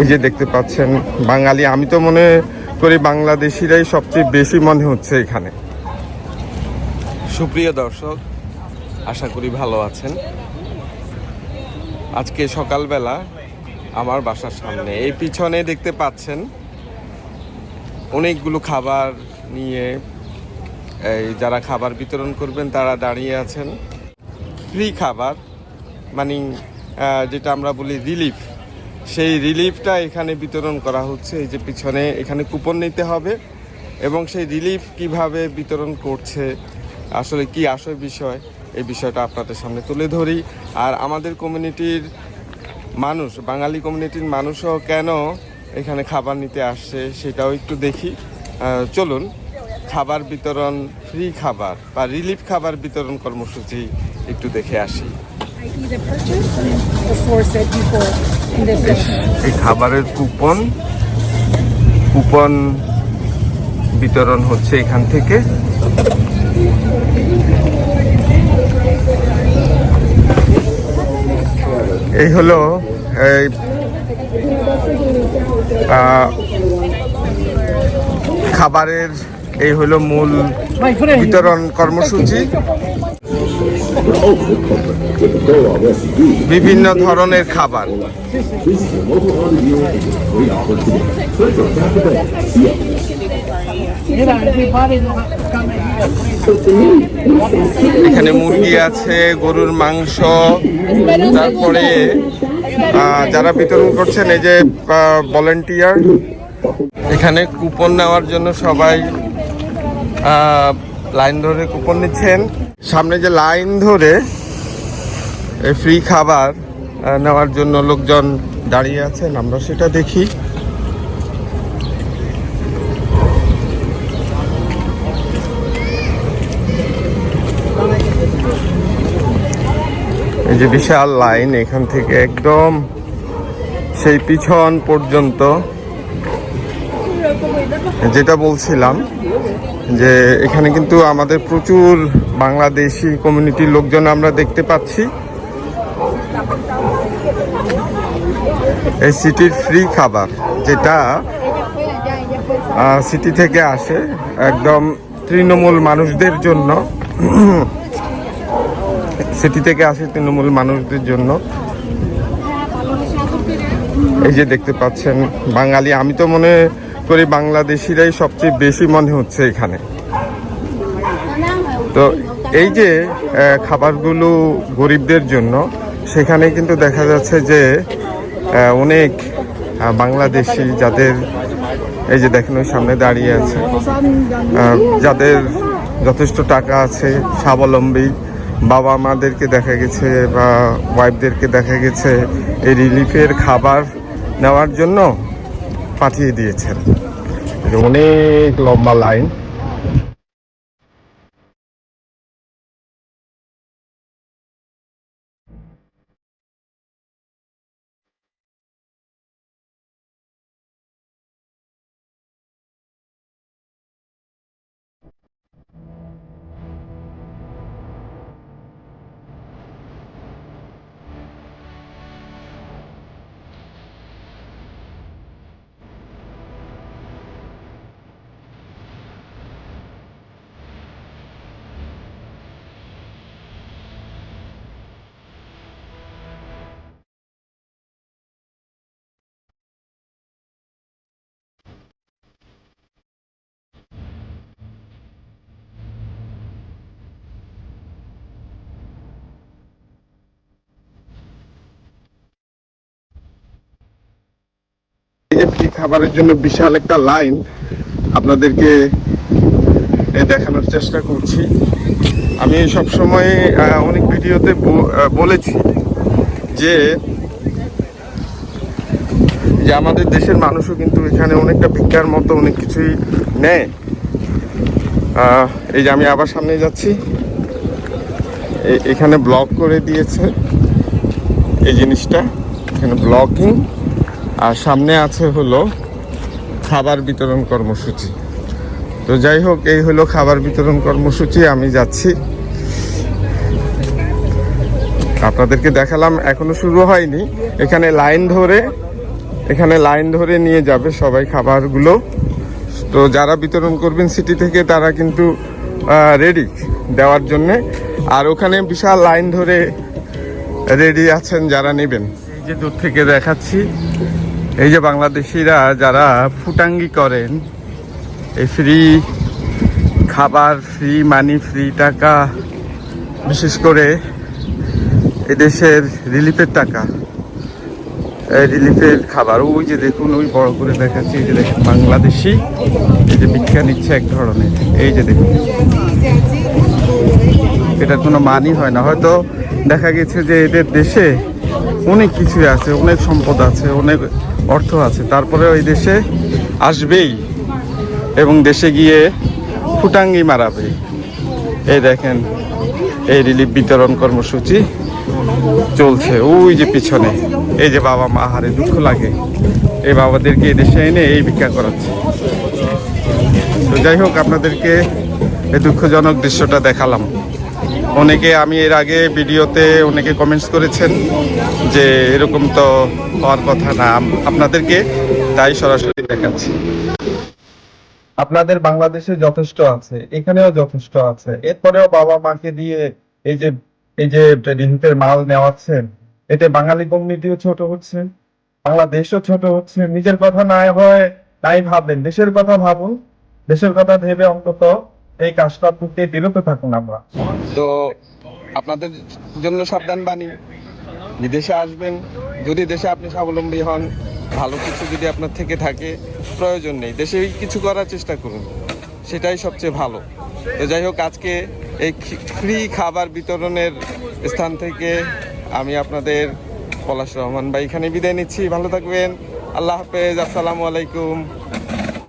এই যে দেখতে পাচ্ছেন, বাঙালি। আমি তো মনে করি বাংলাদেশিরাই সবচেয়ে বেশি মনে হচ্ছে এখানে। সুপ্রিয় দর্শক, আশা করি ভালো আছেন। আজকে সকালবেলা আমার বাসার সামনে এই পিছনে দেখতে পাচ্ছেন অনেকগুলো খাবার নিয়ে, এই যারা খাবার বিতরণ করবেন তারা দাঁড়িয়ে আছেন। ফ্রি খাবার মানে যেটা আমরা বলি রিলিফ। সেই রিলিফটা এখানে বিতরণ করা হচ্ছে। এই যে পিছনে এখানে কুপন নিতে হবে এবং সেই রিলিফ কীভাবে বিতরণ করছে, আসলে কি আসল বিষয়, এই বিষয়টা আপনাদের সামনে তুলে ধরি। আর আমাদের কমিউনিটির মানুষ, বাঙালি কমিউনিটির মানুষও কেন এখানে খাবার নিতে আসছে সেটাও একটু দেখি। চলুন, খাবার বিতরণ ফ্রি খাবার বা রিলিফ খাবার বিতরণ কর্মসূচি একটু দেখে আসি। এই খাবারের কুপন কুপন বিতরণ হচ্ছে এখান থেকে। এই হলো এই খাবারের এই হলো মূল বিতরণ কর্মসূচি। বিভিন্ন ধরনের খাবার। এখানে মুরগি আছে, গরুর মাংস, তারপরে যারা বিতরণ করছেন, এই যে ভলেন্টিয়ার এখানে কুপন নেওয়ার জন্য সবাই লাইন ধরে কুপন নিচ্ছেন। সামনে যে লাইন ধরে ফ্রি খাবার নেওয়ার জন্য লোকজন দাঁড়িয়ে আছেন, আমরা সেটা দেখি। এই যে বিশাল লাইন, এখান থেকে একদম সেই পিছন পর্যন্ত। যেটা বলছিলাম যে এখানে কিন্তু আমাদের প্রচুর বাংলাদেশি কমিউনিটির লোকজন আমরা দেখতে পাচ্ছি। এই সিটির ফ্রি খাবার যেটা সিটি থেকে আসে একদম তৃণমূল মানুষদের জন্য। সিটি থেকে আসে তৃণমূল মানুষদের জন্য। এই যে দেখতে পাচ্ছেন বাঙালি, আমি তো মনে করি বাংলাদেশিরাই সবচেয়ে বেশি মনে হচ্ছে এখানে। তো এই যে খাবারগুলো গরিবদের জন্য, সেখানে কিন্তু দেখা যাচ্ছে যে অনেক বাংলাদেশি যাদের, এই যে দেখেন ওই সামনে দাঁড়িয়ে আছে যাদের যথেষ্ট টাকা আছে, স্বাবলম্বী, বাবা মাদেরকে দেখা গেছে বা ওয়াইফদেরকে দেখা গেছে, এই রিলিফের খাবার নেওয়ার জন্য পাঠিয়ে দিয়েছেন। অনেক লম্বা লাইন। ফ্রি খাবারের জন্য বিশাল একটা লাইন আপনাদেরকে দেখানোর চেষ্টা করছি। আমি সব সময় অনেক ভিডিওতে বলেছি যে যে আমাদের দেশের মানুষও কিন্তু এখানে অনেকটা ভিক্ষার মতো অনেক কিছুই নেয়। এই যে আমি আবার সামনে যাচ্ছি। এখানে ব্লক করে দিয়েছে এই জিনিসটা। এখানে ব্লকিং। আর সামনে আছে হলো খাবার বিতরণ কর্মসূচি। তো যাই হোক, এই হলো খাবার বিতরণ কর্মসূচি, আমি যাচ্ছি। আপনাদেরকে দেখালাম, এখনও শুরু হয়নি। এখানে লাইন ধরে, এখানে লাইন ধরে নিয়ে যাবে সবাই খাবারগুলো। তো যারা বিতরণ করবেন সিটি থেকে, তারা কিন্তু রেডি দেওয়ার জন্যে। আর ওখানে বিশাল লাইন ধরে রেডি আছেন যারা নেবেন। এই যে দূর থেকে দেখাচ্ছি এই যে বাংলাদেশিরা যারা ফুটাঙ্গি করেন, এই ফ্রি খাবার ফ্রি মানি ফ্রি টাকা, বিশেষ করে এদেশের রিলিফের টাকা রিলিফের খাবার। ওই যে দেখুন, ওই বড় করে দেখাচ্ছি, এই যে দেখুন, বাংলাদেশি, এই যে ভিক্ষা নিচ্ছে এক ধরনের। এই যে দেখুন, এটার কোনো মানি হয় না। হয়তো দেখা গেছে যে এদের দেশে অনেক কিছু আছে, অনেক সম্পদ আছে, অনেক অর্থ আছে। তারপরে ওই দেশে আসবেই এবং দেশে গিয়ে ফুটাঙ্গি মারাবে। এই দেখেন, এই রিলিফ বিতরণ কর্মসূচি চলছে। ওই যে পিছনে, এই যে বাবা মা, হারে দুঃখ লাগে। এই বাবাদেরকে এই দেশে এনে এই ভিক্ষা করাচ্ছে। তো যাই হোক, আপনাদেরকে এই দুঃখজনক দৃশ্যটা দেখালাম। অনেকে আমি এর আগে ভিডিওতে অনেকে কমেন্টস করেছেন যে এরকম তো হওয়ার কথা না। আপনাদেরকে তাই সরাসরি দেখাচ্ছি। আপনাদের বাংলাদেশে যথেষ্ট আছে, এখানেও যথেষ্ট আছে। এরপরেও বাবা মাকে দিয়ে এই যে এই যে রিলিফের মাল নেওয়াচ্ছেন এতে বাঙালি কমিউনিটিও ছোট হচ্ছে, বাংলাদেশও ছোট হচ্ছে। নিজের কথা না হয়, নাই ভাববেন দেশের কথা ভাবুন, দেশের কথা ভেবে অন্তত এই কাজটা থেকে বিরত থাকুন আমরা। তো আপনাদের জন্য সাবধান বাণী বিদেশে আসবেন, যদি দেশে আপনি স্বাবলম্বী হন, ভালো কিছু যদি আপনার থেকে থাকে, প্রয়োজন নেই। দেশে কিছু করার চেষ্টা করুন, সেটাই সবচেয়ে ভালো। তো যাই হোক, আজকে এই ফ্রি খাবার বিতরণের স্থান থেকে আমি আপনাদের পলাশ রহমান ভাই এখানে বিদায় নিচ্ছি। ভালো থাকবেন। আল্লাহ হাফেজ, আসসালামু আলাইকুম।